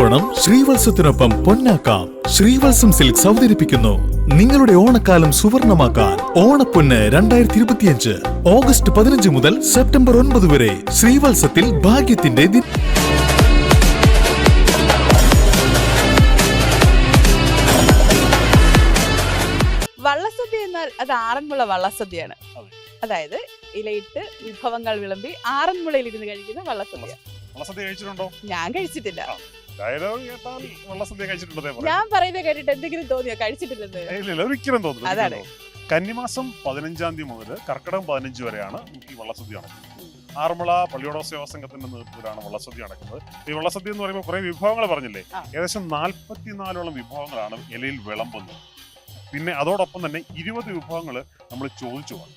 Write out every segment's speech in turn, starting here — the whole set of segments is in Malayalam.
ഓണം ശ്രീവത്സത്തിനൊപ്പം പൊന്നാക്കാം. ശ്രീവത്സം സിൽക്സ് അവതരിപ്പിക്കുന്നു. നിങ്ങളുടെ ഓണക്കാലം സുവർണമാക്കാൻ ഓണപ്പൊന്ന് രണ്ടായിരത്തി ഇരുപത്തിയഞ്ച് ഓഗസ്റ്റ് പതിനഞ്ച് മുതൽ സെപ്റ്റംബർ ഒൻപത് വരെ ശ്രീവത്സത്തിൽ ഭാഗ്യത്തിന്റെ ദിന വള്ളസദ്യ എന്നാൽ അത് ആറന്മുള വള്ളസദ്യയാണ്. അതായത് ഇലയിട്ട് വിഭവങ്ങൾ വിളമ്പി ആറന്മുളയിൽ ഇരുന്ന് കഴിക്കുന്ന വള്ളസദ്യ. വള്ളസദ്യ കഴിച്ചിട്ടുണ്ടോ? ഞാൻ കഴിച്ചിട്ടില്ല. ഡയലോഗ് കേട്ടാൽ വള്ളസദ്യ കഴിച്ചിട്ടുണ്ടോ ഞാൻ പറയുന്നത് കേട്ടിട്ട് എന്തെങ്കിലും തോന്നിയോ? കഴിച്ചിട്ടില്ലെന്ന്. ഇല്ല ഒരിക്കലും തോന്നുന്നു അതാണ്. കന്നിമാസം പതിനഞ്ചാം തീയതി മുതൽ കർക്കിടകം പതിനഞ്ച് വരെയാണ് ഈ വള്ളസദ്യ നടക്കുന്നത്. ആറന്മുള പള്ളിയോട സേവാ സംഘത്തിന്റെ നേതൃത്വത്തിലാണ് വള്ളസദ്യ നടക്കുന്നത്. ഈ വള്ളസദ്യ എന്ന് പറയുമ്പോൾ കുറെ വിഭവങ്ങൾ പറഞ്ഞില്ലേ. ഏകദേശം നാൽപ്പത്തിനാലോളം വിഭവങ്ങളാണ് ഇലയിൽ വിളമ്പുന്നത്. പിന്നെ അതോടൊപ്പം തന്നെ ഇരുപത് വിഭവങ്ങൾ നമ്മൾ ചോദിച്ചു വാങ്ങും.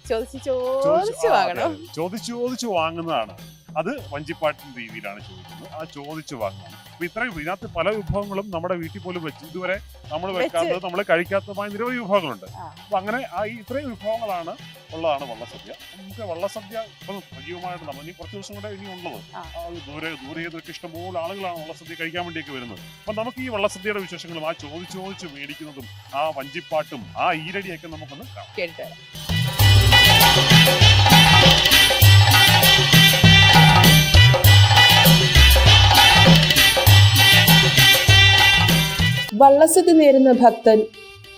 ചോദിച്ചു ചോദിച്ചു വാങ്ങുന്നതാണ്. അത് വഞ്ചിപ്പാട്ടിന്റെ രീതിയിലാണ് ചോദിക്കുന്നത്. ആ ചോദിച്ചു വാങ്ങുന്നത് അപ്പൊ ഇത്രയും ഇതിനകത്ത് പല വിഭവങ്ങളും നമ്മുടെ വീട്ടിൽ പോലും വെച്ച് ഇതുവരെ നമ്മൾ. വെക്കാത്തത് നമ്മൾ കഴിക്കാത്തതുമായ നിരവധി വിഭവങ്ങളുണ്ട്. അപ്പൊ അങ്ങനെ ആ ഇത്രയും വിഭവങ്ങളാണ് ഉള്ളതാണ് വള്ളസദ്യ. നമുക്ക് വള്ളസദ്യ ഇപ്പം സജീവമായിട്ട് നമ്മൾ ഇനി കുറച്ച് ദിവസം കൂടെ ഇനി ഉള്ളത്. ദൂരെ ദൂരെ ഏതൊക്കെ ഇഷ്ടംപോലെ ആളുകളാണ് വള്ളസദ്യ കഴിക്കാൻ വേണ്ടിയൊക്കെ വരുന്നത്. അപ്പൊ നമുക്ക് ഈ വള്ളസദ്യയുടെ വിശേഷങ്ങളും ആ ചോദിച്ചു ചോദിച്ച് മേടിക്കുന്നതും ആ വഞ്ചിപ്പാട്ടും ആ ഈരടിയൊക്കെ നമുക്കൊന്ന് കേട്ടിട്ട് വരാം. വള്ളസദ്യ നേരുന്ന ഭക്തൻ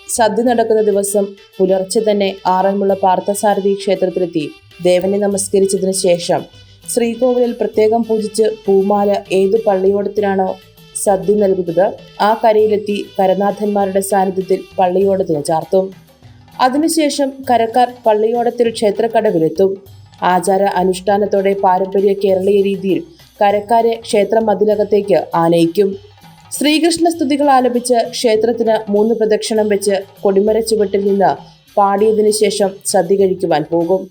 സദ്യ നടക്കുന്ന ദിവസം പുലർച്ചെ തന്നെ ആറന്മുള പാർത്ഥസാരഥി ക്ഷേത്രത്തിലെത്തി ദേവനെ നമസ്കരിച്ചതിന് ശേഷം ശ്രീകോവിലിൽ പ്രത്യേകം പൂജിച്ച് പൂമാല ഏതു പള്ളിയോടത്തിനാണോ സദ്യ നൽകുന്നത് ആ കരയിലെത്തി കരനാഥന്മാരുടെ സാന്നിധ്യത്തിൽ പള്ളിയോടത്തിന് ചാർത്തും അതിനുശേഷം കരക്കാർ പള്ളിയോടത്തിൽ ക്ഷേത്രക്കടവിലെത്തും ആചാര അനുഷ്ഠാനത്തോടെ പാരമ്പര്യ കേരളീയ രീതിയിൽ കരക്കാരെ ക്ഷേത്രം മതിലകത്തേക്ക് ആനയിക്കും ശ്രീകൃഷ്ണ സ്തുതികൾ ആലപിച്ച് ക്ഷേത്രത്തിന് മൂന്ന് പ്രദക്ഷിണം വെച്ച് കൊടിമര ചുവട്ടിൽ നിന്ന് പാടിയതിനു ശേഷം സദ്യ കഴിക്കുവാൻ പോകും.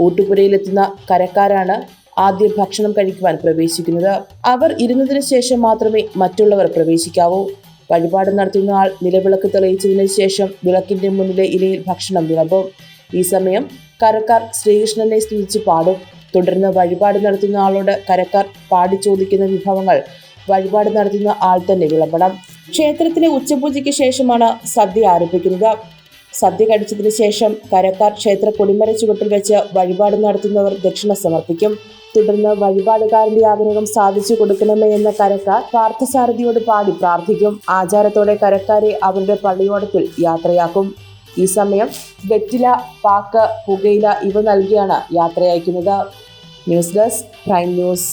ഊട്ടുപുരയിലെത്തുന്ന കരക്കാരാണ് ആദ്യം ഭക്ഷണം കഴിക്കുവാൻ പ്രവേശിക്കുന്നത്. അവർ ഇരുന്നതിന് ശേഷം മാത്രമേ മറ്റുള്ളവർ പ്രവേശിക്കാവൂ. വഴിപാട് നടത്തുന്ന ആൾ നിലവിളക്ക് തെളിയിച്ചതിനു ശേഷം വിളക്കിന്റെ മുന്നിലെ ഇലയിൽ ഭക്ഷണം വിളമ്പും. ഈ സമയം കരക്കാർ ശ്രീകൃഷ്ണനെ സ്തുതിച്ച് പാടും. തുടർന്ന് വഴിപാട് നടത്തുന്ന ആളോട് കരക്കാർ പാടി ചോദിക്കുന്ന വിഭവങ്ങൾ വഴിപാട് നടത്തുന്ന ആൾ തന്നെ വിളമ്പണം. ക്ഷേത്രത്തിലെ ഉച്ചപൂജയ്ക്ക് ശേഷമാണ് സദ്യ ആരംഭിക്കുന്നത്. സദ്യ കഴിച്ചതിന് ശേഷം കരക്കാർ ക്ഷേത്ര കൊടിമര ചുവട്ടിൽ വെച്ച് വഴിപാട് നടത്തുന്നവർ ദക്ഷിണ സമർപ്പിക്കും. തുടർന്ന് വഴിപാടുകാരന്റെ ആഗ്രഹം സാധിച്ചു കൊടുക്കണമേ എന്ന കരക്കാർ പാർത്ഥസാരഥിയോട് പാടി പ്രാർത്ഥിക്കും. ആചാരത്തോടെ കരക്കാരെ അവരുടെ പള്ളിയോടത്തിൽ യാത്രയാക്കും. ഈ സമയം വെറ്റില പാക്ക് പുകയില ഇവ നൽകിയാണ് യാത്രയയക്കുന്നത്. News desk prime news.